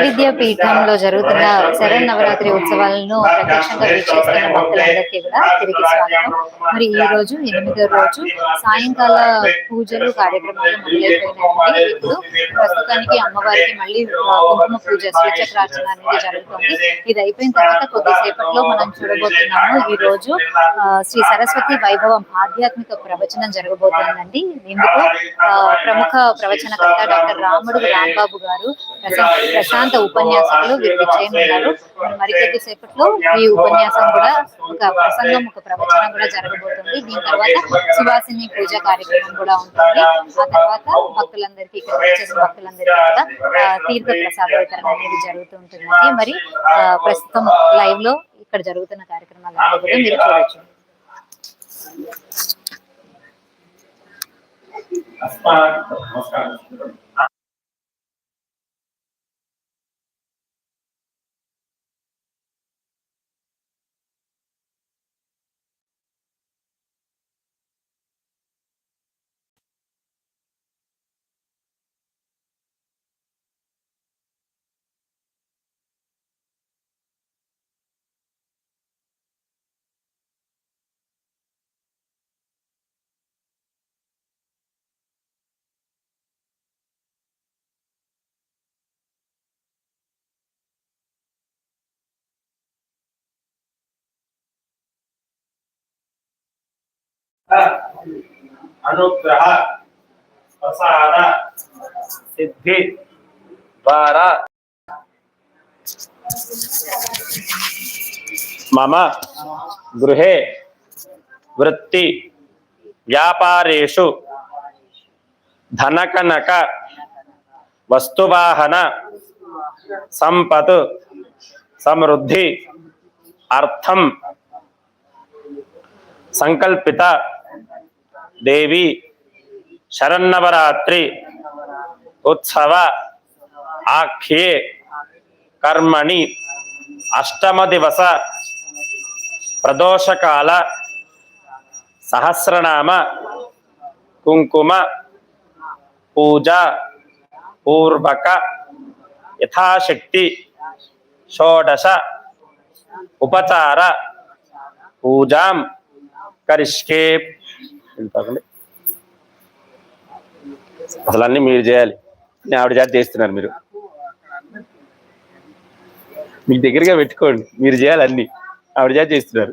శ్రీ పీఠంలో జరుగుతున్న శరణ్ నవరాత్రి ఉత్సవాలను ప్రత్యక్షంగా వీక్షిస్తున్న భక్తులందరికీ కూడా తిరిగి స్వాగతం. మరి ఈ రోజు ఎనిమిదో రోజు సాయంకాల పూజలు కార్యక్రమాలు మొదలైపోయినాయి ఇప్పుడు ప్రస్తుతానికి అమ్మవారికి మళ్ళీ కుంకుమ పూజ శ్రీచక్రార్చన అనేది జరుగుతుంది. ఇది అయిపోయిన తర్వాత కొద్దిసేపట్లో మనం చూడబోతున్నాము ఈ రోజు శ్రీ సరస్వతి వైభవం ఆధ్యాత్మిక ప్రవచనం జరగబోతోందండి. ఇందుకు ప్రముఖ ప్రవచనకర్త డాక్టర్ రాముడు రాంబాబు గారు ప్రశాంత ఉపన్యాసకులు వీరు చేయనున్నారు. మరి మరికొద్ది సేపట్లో ఈ ఉపన్యాసం కూడా ఒక ప్రసంగం ఒక ప్రవచనం కూడా జరగబోతుంది. దీని తర్వాత సువాసిని పూజ కార్యక్రమం కూడా ఉంటుంది. ఆ తర్వాత భక్తులందరికీ ఇక్కడ వచ్చేసిన భక్తులందరికీ కూడా తీర్థ ప్రసాద వితరణ అనేది జరుగుతూ మరి ప్రస్తుతం లైవ్లో ఇక్కడ జరుగుతున్న కార్యక్రమాలు కూడా మీరు చూడొచ్చు. నమస్కారం. अनुग्रह प्रसाद सिद्धि मम गृहे वृत्ति व्यापारेषु धनकनक वस्तुवाहन संपत् समृद्धि अर्थम संकल्पिता దేవి శరన్నవరాత్రి ఉత్సవ ఆఖ్యే కర్మణి అష్టమ దివస ప్రదోషకాల సహస్రనామ కుంకుమ పూజ పూర్వక యథాశక్తి షోడశ ఉపచార పూజాం కరిష్కే వెళ్ళిపోకండి అసలు అన్నీ మీరు చేయాలి. నేను ఆవిడ చేత చేస్తున్నారు మీరు. మీకు దగ్గరగా పెట్టుకోండి. మీరు చేయాలి అన్ని. ఆవిడ చేత చేస్తున్నారు.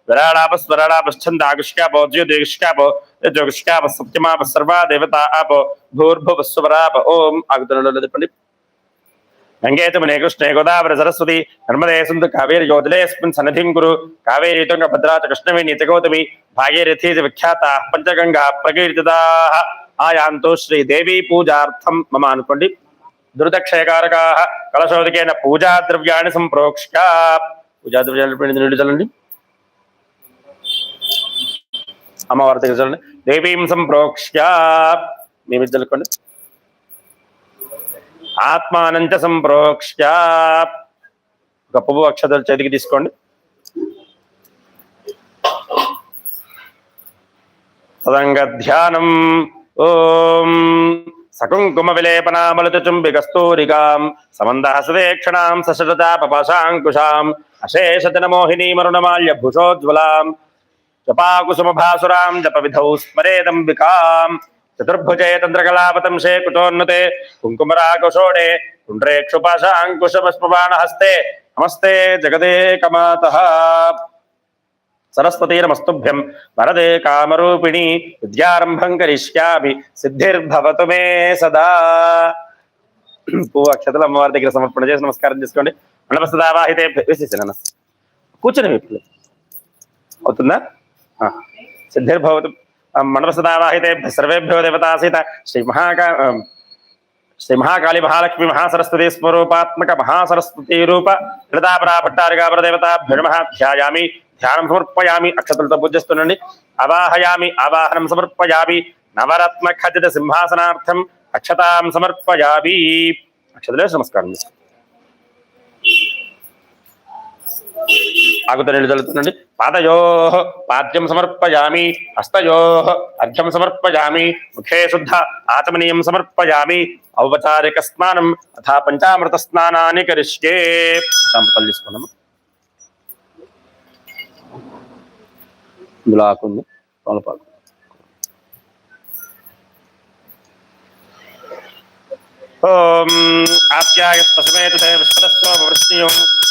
సర్వం విష్పాభూతాన్యాపః ప్రాణాప ఆపః పశవ సత్యమాప సర్వా దేవత ఆపో భూర్భువ స్వరాప ఓం ఆగుతున్నది చెప్పండి గంగేతమునే కృష్ణే గోదావరి సరస్వతి నర్మదే సింధు కావేరి యోధలేస్మిన్ సన్నిధిం గురు కావేరి తుంగ భద్రాత చ కృష్ణవేణి గౌతమి భాగీరథీ విఖ్యాత పంచగంగా ప్రకీర్తితా ఆయాంతో శ్రీ దేవీ పూజార్థం మమ అనుకోండి దురదక్షయకారకా కలశోదకేన పూజా ద్రవ్యాన్ని సంప్రోక్ష పూజా ద్రవ్యాలు నీళ్ళు అమ్మవారి దగ్గర చూడండి. దేవీం సంప్రోక్ష్య. మీ మీద చల్లుకోండి ఆత్మానంచ సంప్రోక్ష్య. ఒక పువ్వు అక్షతలు చేతికి తీసుకోండి. సదంగ ధ్యానం. ఓం. సకుంకుమ విలేపనామలత చుంబి కస్తూరికాం సమందహసవేక్షణాం సశరతాపపాశాంకుశాం అశేషతన మోహినీ మరుణమాల్య భుషోజ్వలాం. జపాకుసుమభాసురాం జప విధౌ స్మరేదంబికాం చతుర్భుజే తంత్రకళాపతంశే కుతోన్నతే కుంకుమరాకుశోడే పుండ్రేక్షుపాశాంకుశపుష్పబాణ హస్తే నమస్తే జగదేకమాత. సరస్వతీ నమస్తుభ్యం వరదే కామరూపిణి విద్యారంభం కరిష్యామి సిద్ధిర్భవతు మే సదా. పువ్వు అక్షతలు అమ్మవారి దగ్గర సమర్పణ చేసి నమస్కారం చేసుకోండి. మండపస్థావాహితే వేసేసాను కూర్చొని అవుతుందా? సిద్ధిర్భవతు మండపస్థావాహితే సర్వేభ్యో దేవతాసీత శ్రీ మహాకా శ్రీ మహాకాళి మహాలక్ష్మి మహాసరస్వతి స్వరూపాత్మక మహాసరస్వతి రూప లలితాపరా భట్టారికాపర దేవతాభ్యుర్మ ధ్యాయామి ధ్యానం సమర్పయామి అక్షతులతో పూజిస్తుండండి అవాహయామి అవాహనం సమర్పయామి నవరత్న ఖచ్చిత సింహాసనార్థం అక్షతాం సమర్పయామి అక్షతలే నమస్కారం చేసుకోండి. ఆగుత నీళ్ళు చల్లుతుండండి పాదయో పాద్యం సమర్పయామి హస్తయో అర్ఘ్యం సమర్పయామి ముఖే శుద్ధ ఆత్మనీయం సమర్పయామి ఔపచారిక స్నానం అథా పంచామృత స్నానాన్ని కరిష్యే. పంచామృతాలు తీసుకున్నాము ఇందులో ఆకుంది తోలపాకు. ఓం ఆప్యాయస్పశమేత విశ్వదస్వృష్ణియం భవాజస్య సంగతే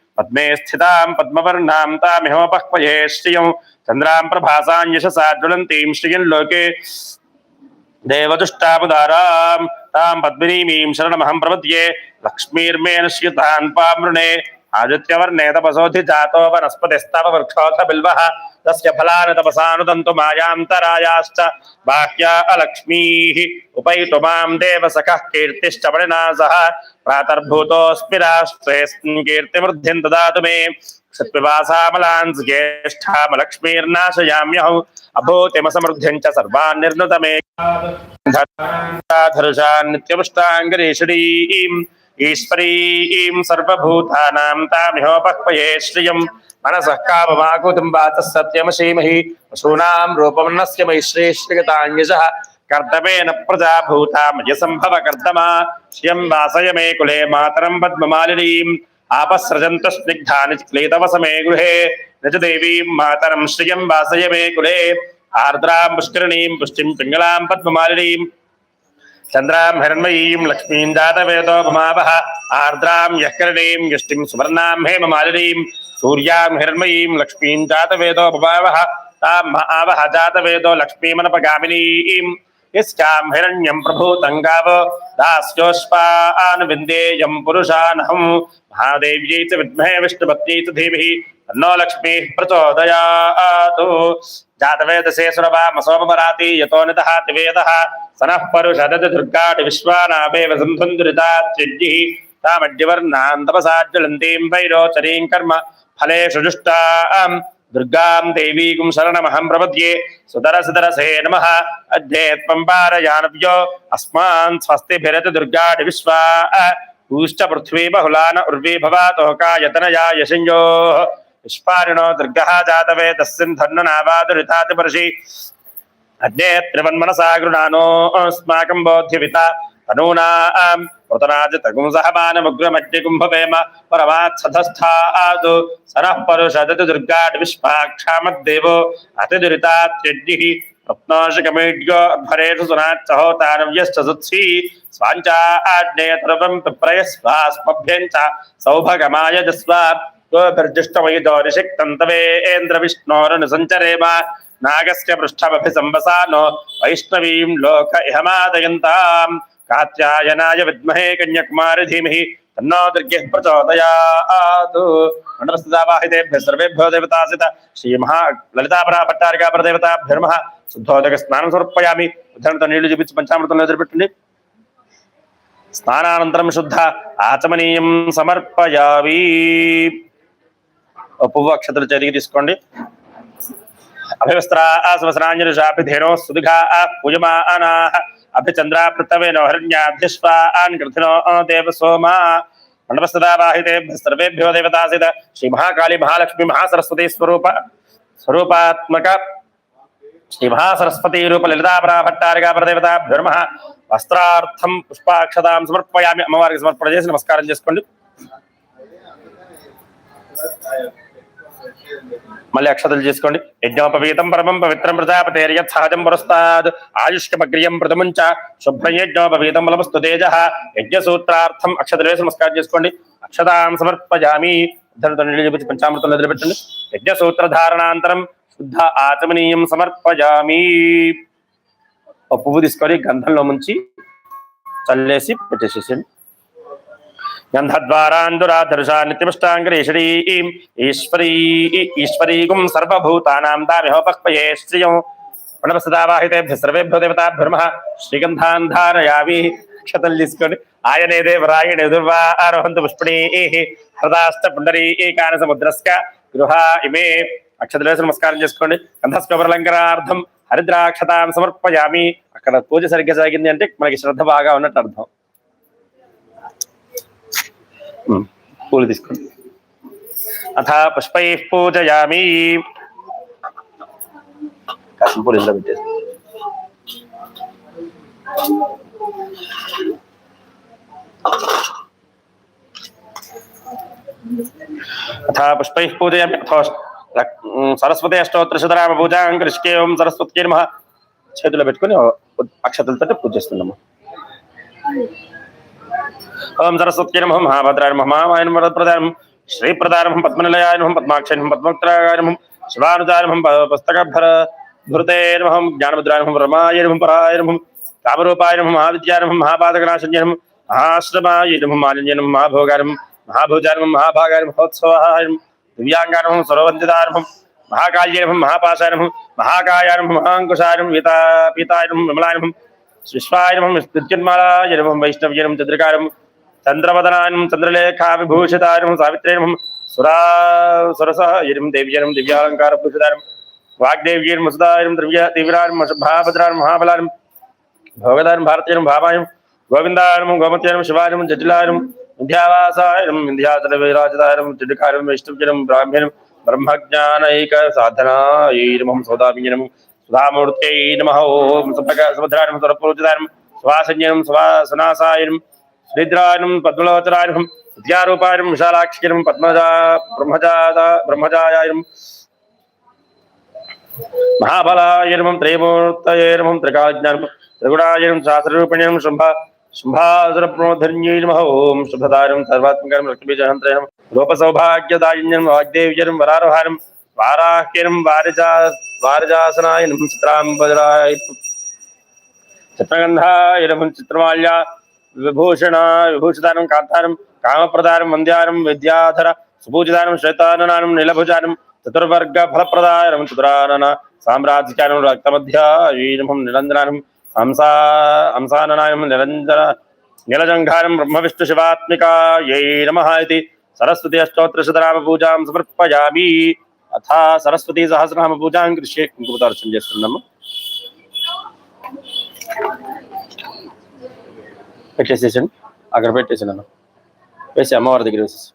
पद्मे स्थितां पद्मवर्णां तामिहमपक्वये श्रियं चन्द्रां प्रभासां यशसा ज्वलन्तीं श्रियं लोके। देवदुष्टापदारां तां पद्मिनीमीं शरणमहं प्रपद्ये। लक्ष्मीर्मे नश्यतान् पामृणे। आदित्यवर्णे तपसोऽधिजातो वनस्पतिस्तपवृक्षोऽथ बिल्वः। तस्य फलानि तपसानुदन्तु मायान्तरायाश्च बाह्या अलक्ष्मीः। उपैतु माँ देवसखः कीर्तिश्च वणिनासः प्रातर्भूतोऽस्मि राष्ट्रेऽस्मिन् कीर्तिवृद्धिं ददातु मे। सत्पिबासामलांस् ज्येष्ठामलक्ष्मीर्नाशयाम्यहौ। च सर्वान् सर्वभूतानां तामिहोपह्वये श्रियम्। मनसःकामकुटुम्बातसत्यमशीमहि पशूनां रूपमन्नस्य मयिश्रेष्ठगताञ्जः कर्तमेन प्रजा भूता मयसम्भव कर्तमा श्रिय वासय मे कुले मातरं पद्ममालिनीम् आपसृजन्तु स्निग्धा क्लेतवस मे गृहे। निज देवीं मातरं श्रियं वासय मे कुले। आर्द्रा पुष्किणी पुष्टि पिंगलां पद्ममालिनीम् चन्द्रां हिरण्मयीं लक्ष्मीं दातवेदोपमावः, आर्द्रां यःकरणीं यष्टिं सुवर्णां हेममालिनीं, सूर्यां हिरण्मयीं लक्ष्मीं जातवेदोपमावः तां आवह जातवेदो लक्ष्मीमनपगामिनीम्। ఇష్టాం హిరణ్యం ప్రభూతం గావో దాస్యోష్పాన్ విందేయం పురుషానహం మహాదేవ్యై చ విద్మహే విష్ణుపత్న్యై ధీమహి తన్నో లక్ష్మీ ప్రచోదయాతు జాతవేదసే సురవామ సోమరాతి యతో నితః వేద సనః పరుషదతి దుర్గాటి విశ్వానామేవ సంధుందురితాత్యజ్ఞిః తామడ్యవర్ణాం తపసాజ్వలంతీం వైరోచరీం కర్మ ఫలేషు జుష్టాం दुर्गां देवीकुं शरणमहं प्रपद्ये। सुधर नमः। अध्ये त्वं पारयानव्यो अस्मान् स्वस्तिभिरत दुर्गाणि विश्वा पृथ्वी बहुला न उर्वी भवातोकायतनया यशिञ्जोः विश्वारिणो यशिजो जातवे दुर्ग जातवे अद्ये त्रिवन्मनसा गृणानो अस्माकं बोध्यता तनूनाम्। తనూనాం పృతరాజ తగుం సహమానముగ్రమజ్ఞ కుంభవేమ పరమాత్సధస్థాదు సనః పరుషదతి దుర్గాట్ విశ్వాక్షామద్దేవో అతి దురితాత్యజ్ఞి రత్నాశకమేడ్యో అధ్వరేషు సునాచ్చహోతారవ్యశ్చ సుత్సి. స్వాంచా ఆజ్ఞేయతరవం పిప్రయస్వాస్మభ్యం చ సౌభగమాయ జస్వా. గోభిర్జిష్టమయుజో నిషిక్తం తవేంద్ర విష్ణోరను సంచరేమ నాగస్య పృష్ఠమభి సంవసానో వైష్ణవీం లోక ఇహమాదయంతాం. కాత్యాయనాయ విద్మహే కన్యకుమారి ధీమహి తన్నో దుర్గ్య ప్రచోదయాత్ మండలస్థితావాహితేభ్య సర్వేభ్యో దేవతాసిత శ్రీ మహా లలితాపరా భట్టారికా పరదేవతాభ్యర్మ శుద్ధోదక స్నానం సమర్పయామి ఉదాహరణతో నీళ్ళు చూపించి పంచామృతంలో ఎదురుపెట్టండి స్నానానంతరం శుద్ధ ఆచమనీయం సమర్పయావి పువ్వు అక్షతలు చదివి తీసుకోండి। అభివస్త్రా ఆశ్వసనాంజలిషాపి ధేనో సుదిఘా పూజమానాహ అభిచంద్రా పృథవేనో హరణ్యాధ్యశ్వాన్ కృతినో దేవ సోమా మండపస్థితా వాహితే సర్వేభ్యో దేవతాసిత శ్రీ మహాకాళి మహాలక్ష్మి మహాసరస్వతి స్వరూప స్వరూపాత్మక శ్రీ మహాసరస్వతి రూప లలితాపరా భట్టారికా పరదేవతాభ్యుర్మ వస్త్రార్థం పుష్పాక్షతాం సమర్పయామి అమ్మవారికి సమర్పణ చేసి నమస్కారం చేసుకోండి మళ్ళీ అక్షతలు చేసుకోండి. యజ్ఞోపవీతం పరమం పవిత్రం ప్రజాపతేర్యత్ సహజం పురస్తాద్. ఆయుష్కమగ్రియం ప్రథముంచ శుభ్రయజ్ఞోపవీతం బలమస్తు తేజ. యజ్ఞసూత్రార్థం అక్షతలు వేసి నమస్కారం చేసుకోండి. అక్షతాం సమర్పజామి. ఉద్ధరణతో నీళ్ళు చూపించి పంచామృతంలో ఎదురుపెట్టండి యజ్ఞసూత్ర ధారణాంతరం శుద్ధ ఆచమనీయం సమర్పజామి. ఒక పువ్వు తీసుకొని గంధంలో ముంచి చల్లేసి పెట్టేసేసండి గంధద్వారాందురాధరుషా నిత్యమిష్టాంగరీషడీం ఈశ్వరీ ఈశ్వరీగుం సర్వభూతానాం దామిహోపక్పయే శ్రియం ప్రణవసదావాహితేభ్య సర్వేభ్యో దేవతాభ్యర్మ శ్రీగంధాన్ ధారయామి క్షతలు తీసుకొని ఆయనే దేవరాయణ ఎదుర్వా ఆరోహంతు పుష్పిణీ హృదాస్త పుండరీ కాన సముద్రస్క గృహ ఇమే అక్షతలేసి నమస్కారం చేసుకోండి గంధస్కబరలంకరార్థం హరిద్రాక్షతాం సమర్పయామి అక్కడ పూజ సరిగ్గా జరిగింది అంటే మనకి శ్రద్ధ బాగా ఉన్నట్టు అర్థం పూలు తీసుకోండి. అథ పుష్పై పూజయామి. కాసిన పూలు ఇందులో పెట్టేసి. అథ పుష్పై పూజయామి. అథో సరస్వతి అష్టోత్తర శతరామ పూజాం కృష్కే ఓం సరస్వతి నమ. చేతిలో పెట్టుకుని అక్షతలతో పూజ చేస్తున్నాము. ఓం సరస్వతి నమ మహాభద్రాయ నమ మహామాయ నమ వరదప్రదాయ నమ శ్రీప్రదాయ నమ పద్మనిలయాయ నమ పద్మాక్షయ నమ పద్మక్రాయ నమ శివానుజాయ నమ పుస్తకభర భృతే నమ జ్ఞానముద్రాయ నమ రమాయ నమ పరాయ నమ కామరూపాయ నమ మహావిద్యాయ నమ మహాపాదకనాశన్య నమ మహాశ్రమాయ నమ మాలిన్య నమ మహాభోగాయ నమ మహాభోజాయ నమ మహాభాగాయ నమ మహోత్సవాయ నమ దివ్యాంగాయ నమ సర్వవందితాయ నమ మహాకాళ్య నమ మహాపాశాయ నమ మహాకాయ నమ మహాంకుశాయ నమ పీతా పీతాయ నమ విమలాయ నమ విశ్వాయ నమ స్థుత్యున్మాలాయ నమ వైష్ణవ్య చంద్రవదనాయం చంద్రలేఖా విభూషితాయం సావిత్రేయం సురా సురసాయం దేవ్యనం దివ్యాలంకార భూషితారం వాగ్దేవ్యం వసుదాయం ద్రవ్య దివ్యారం భాభద్రారం మహాబలారం భోగదారం భారతీయం భావాయం గోవిందాయం గోమత్యానం శివాయం జటిలాయం వింధ్యావాసాయం వింధ్యాచల విరాజితాయం జటికారం వైష్ణవ్యనం బ్రాహ్మణం బ్రహ్మజ్ఞానైక సాధనాయై నమః సౌదామిన్యం సుధామూర్త్యై ఓం సుభద్రాయం సురపూజితాయం సువాసన్యం సువాసనాసాయనం శ్రీద్రాయనం పద్మలోచనాయనం విద్యారూపాయనం విశాలాక్షిరం పద్మజా బ్రహ్మజాత బ్రహ్మజాయాయం మహాబలాయనం త్రైమూర్తయే త్రికాజ్ఞానం త్రిగుణాయనం శాస్త్రరూపిణ్యం శుంభ శుంభాసురప్రమోధన్యై నమ ఓం శుభదారం సర్వాత్మకరం లక్ష్మీజహంత్రయనం రూపసౌభాగ్యదాయిన్యం వాగ్దేవ్యరం వరారోహారం వారాహ్యం వారిజా వారిజాసనాయనం చిత్రాంబరాయ చిత్రగంధాయ చిత్రగంధాయనం చిత్రమాల్య విభూషణ విభూషితానం కాంతారం కామప్రదానం వంద్యానం విద్యాధర సుభూజితానం శ్వేతాననం నీలభుజానం చతుర్వర్గ ఫలప్రదాయనం చతురానన సామ్రాజ్యానం రక్తమధ్యాయీనమం నిరంజనానం హంసా హంసాననాయం నిరంజన నీలజంఘానం బ్రహ్మ విష్ణు శివాత్మికాయై నమ ఇది సరస్వతి అష్టోత్తరశతనామ పూజాం సమర్పయామి అథ సరస్వతి సహస్రనామ పూజాం కృష్య కుంకుమతార్చన చేస్తున్నాము. పెట్టేసేసండి. అక్కడ పెట్టేసాను వేసి అమ్మవారి దగ్గర వేసేసి.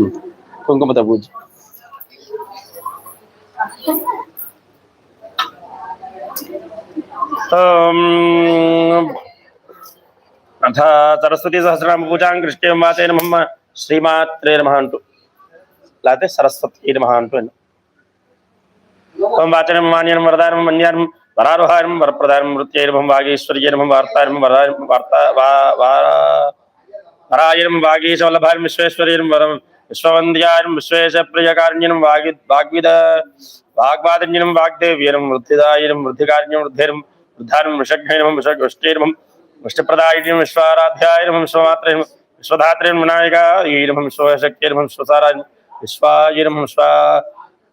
ఉమ్. కుంకుమతో పూజ. ఓం అథ సరస్వతి సహస్రనామ పూజాం కృష్ణ మాతే నమ శ్రీమాత్రే నమ అంటూ. లేకపోతే సరస్వతి నమ అంటూ ఓం వాచనం మాన్యనం వరదానం మన్యానం వరారుహారం వరప్రదానం మృత్యైర్భం వాగీశ్వర్యర్భం వార్తారం వరారం వార్త వా- వా- వరాయనం విశ్వేశ్వర్యం వరం విశ్వవంద్యాయం విశ్వేశ ప్రియకారణ్యం వాగి వాగ్విద వాగ్వాదన్యనం వాగ్దేవ్యనం వృద్ధిదాయనం వృద్ధికారుణ్యం వృద్ధేరం వృద్ధారం వృషఘైనం వృషగృష్టిర్మం వృష్టిప్రదాయనం విశ్వారాధ్యాయనం విశ్వమాత్రం విశ్వధాత్రం వినాయకాయనం విశ్వశక్తిర్మం స్వసారాయ విశ్వాయనం విశ్వా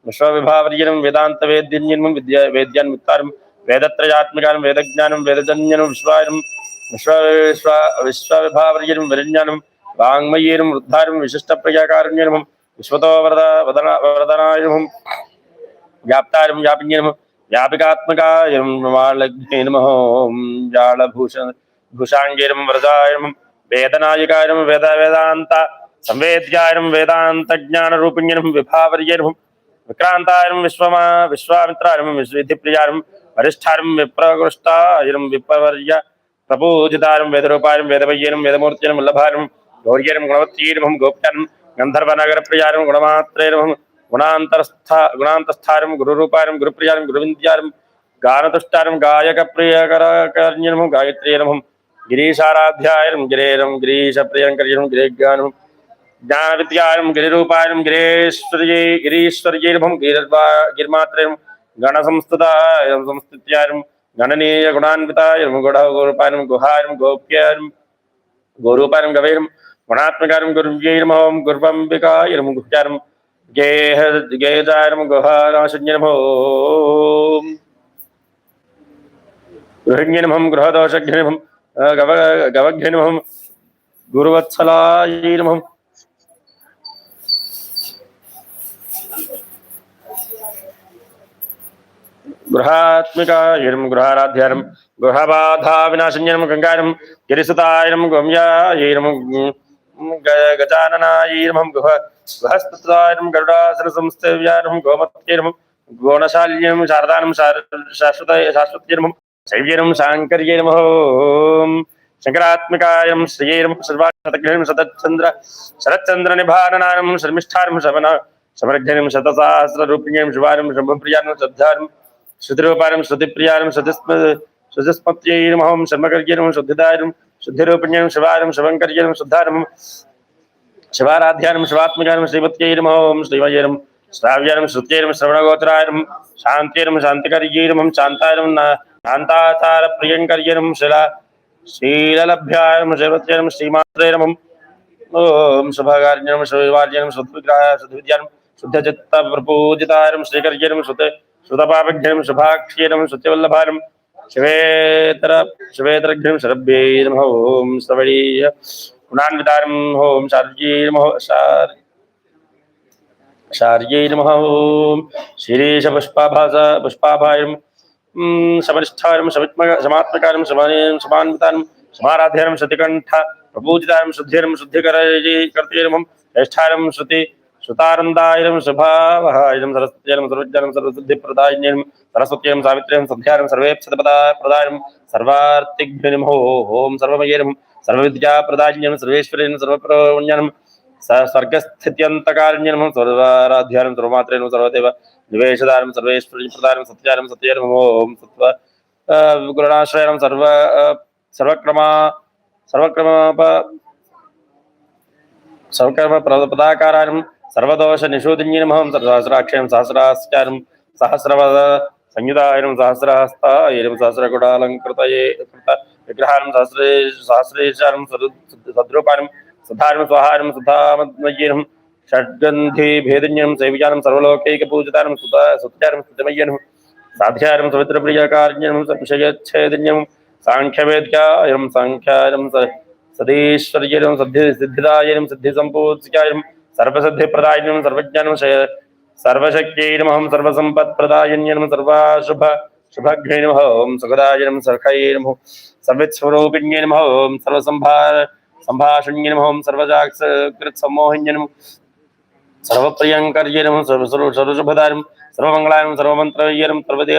విశ్వవిభావర్యనం వేదాంత వేద్యన్యనం విద్యా వేద్యాన్ విత్తారం వేదత్రయాత్మికానం వేదజ్ఞానం వేదజన్యనం విశ్వాయనం విశ్వ విశ్వ విశ్వవిభావర్యనం విరజ్ఞానం వాంగ్మయీనం వృద్ధారం విశిష్ట ప్రియాకారుణ్యనం విశ్వతో వరద వదన వరదనాయనం వ్యాప్తారం వ్యాపిన్యనం వ్యాపికాత్మకాయం నమోం జాళభూషణ భూషాంగీరం వరదాయం వేదనాయకాయం వేద వేదాంత సంవేద్యాయం వేదాంత జ్ఞాన రూపిణ్యం విభావర్యనం విక్రాంతాయం విశ్వమా విశ్వామిత్రాయం విశ్వవిధిప్రియాయం వరిష్టారం విప్రకృష్టాయం విప్రవర్య ప్రపూజితారం వేదరూపాయం వేదవయ్యనం వేదమూర్తినం వల్లభారం గౌర్యనం గుణవత్తీరమం గోప్యానం గంధర్వనగర ప్రియారం గుణమాత్రేరమం గుణాంతరస్థ గుణాంతస్థారం గురురూపారం గురుప్రియారం గురువింద్యారం గానతుష్టారం గాయక ప్రియకరకర్ణ్యనం గాయత్రీరమం गिरीशाराध्यायनं गिरेरं गिरीशप्रियङ्करीशं गिरिज्ञानं ज्ञानविद्यायं गिरिरूपायं गिरेश्वर्यै गण संस्थित संस्थित गणनीय गुणान्विताय गणनीयगुणान्वितायं गुणगोरूपायं गुहायं गोप्यायं गोरूपायं गवैरं गुणात्मकारं गुर्यैर्महं गुर्वम्बिकायं गुह्यारं गेह गेजायं गुहाराशन्यर्मो गृहिण्यनमहं गृहदोषज्ञनिभं గవ గేదారం గుహానాశన్యనమోం గృహిణ్యనమం గృహదోషఘ్నిమం గృహాత్మికాయనం గృహారాధ్యానం గృహబాధా వినాశన్యనం గంగారం గిరిసుతాయనం గమ్యాయనం గజాననాయనం గృహ గృహస్థాయనం గరుడాసన సంస్థవ్యానం గోమత్యనం గోణశాల్యం శారదానం శాశ్వత శాశ్వత్యనం శైవ్యనం శాంకర్యనం శంకరాత్మికాయం శ్రీరం సర్వాశతగ్రహం సతచంద్ర శరచంద్ర నిభానం శర్మిష్ఠారం శమన సమరఘ్నం శతసహస్రూపిణ్యం శివారం శంభప్రియానం శ్రద్ధారం శృతిరూపారం శృతిప్రియారం శతిస్మ శతిస్మత్యైర్మహం శర్మకర్యనం శుద్ధిదారం శుద్ధిరూపిణ్యం శివారం శివంకర్యనం శుద్ధారం శివారాధ్యానం శివాత్మకానం శ్రీమత్యైర్మహం శ్రీమయ్యరం శ్రావ్యానం శృత్యైరం శ్రవణగోత్రాయనం శాంతిరం శాంతికర్యైరం శాంతారం శాంతాచార ప్రియంకర్యనం శిల శీలలభ్యాయం శివత్యైరం శ్రీమాత్రైరమం ఓం శుభకార్యనం శివార్యనం శుద్విగ్రహ శుద్విద్యానం శుద్ధచిత్త ప్రపూజితారం శ్రీకర్యనం శుద్ధ శుధపాపఘ్నం శుభాక్షీరం శుత్యవల్లభారం శివేతర శివేతరఘ్నం శరభ్యై నమ. ఓం శ్రవణీయ గుణాన్వితారం ఓం శార్యై నమ. శార్ నమ ఓం శిరీష పుష్పాభాస పుష్పాభాయం సమనిష్టారం సమిత్మ సమాత్మకారం సమానం సమాన్వితారం సమారాధ్యారం శతికంఠ ప్రపూజితారం శుద్ధిరం శుద్ధికరకర్తీరమం జ్యేష్ఠారం శృతి సుతానందాయనం శుభావహాయనం సరస్వత్యనం సర్వజ్ఞానం సర్వసిద్ధిప్రదాయనం సరస్వత్యం సావిత్ర్యం సంధ్యారం సర్వేప్సదపదా ప్రదాయం సర్వార్తిఘ్నిమో ఓం సర్వమయేనం సర్వవిద్యాప్రదాజ్ఞం సర్వేశ్వరేణ సర్వప్రవణ్యనం స్వర్గస్థిత్యంతకారణ్యం సర్వారాధ్యానం సర్వమాత్రేణ సర్వదేవ నివేశదానం సర్వేశ్వరి ప్రదానం సత్యానం సత్యనం ఓం సత్వ గురుణాశ్రయనం సర్వ సర్వక్రమా సర్వక్రమ సౌకర్మ పదాకారం సర్వదోష నిషోధిన్యమహం సహస్రాక్షరం సహస్రాశ్చారం సహస్రవద సంయుధాయనం సహస్రహస్తాయనం సహస్రగుడాలంకృతయే కృత విగ్రహారం సహస్రే సహస్రేశారం సద్రూపానం సుధారం స్వహారం సుధామద్మయ్యనం షడ్గంధి భేదన్యం శైవ్యానం సర్వలోకైక పూజితానం సుత సుత్యారం స్థితమయ్యనం సాధ్యారం సవిత్రప్రియకార్యం సంశయచ్ఛేదన్యం సాంఖ్యవేద్యాయం సాంఖ్యాయం స- సదీశ్వర్యనం సిద్ధి సిద్ధిదాయనం సిద్ధి సంపూజ్యాయం సర్వసిద్ధిప్రదాయనం సర్వజ్ఞానం శ- సర్వశక్త్యైనమహం సర్వసంపత్ప్రదాయన్యనం సర్వాశుభ శుభఘ్నైనమహం సుఖదాయనం సర్ఖైనమో సర్విత్స్వరూపిణ్యనమహం సర్వసంభార സംഭാഷണ്യനമഹം സർവജാഗ്രത് സമ്മോഹന്യനും സർവപ്രിയങ്കർജനും സർവസുഭദാനും സർവമംഗളാനും സർവമന്ത്രവ്യനും സർവതീർത്ഥ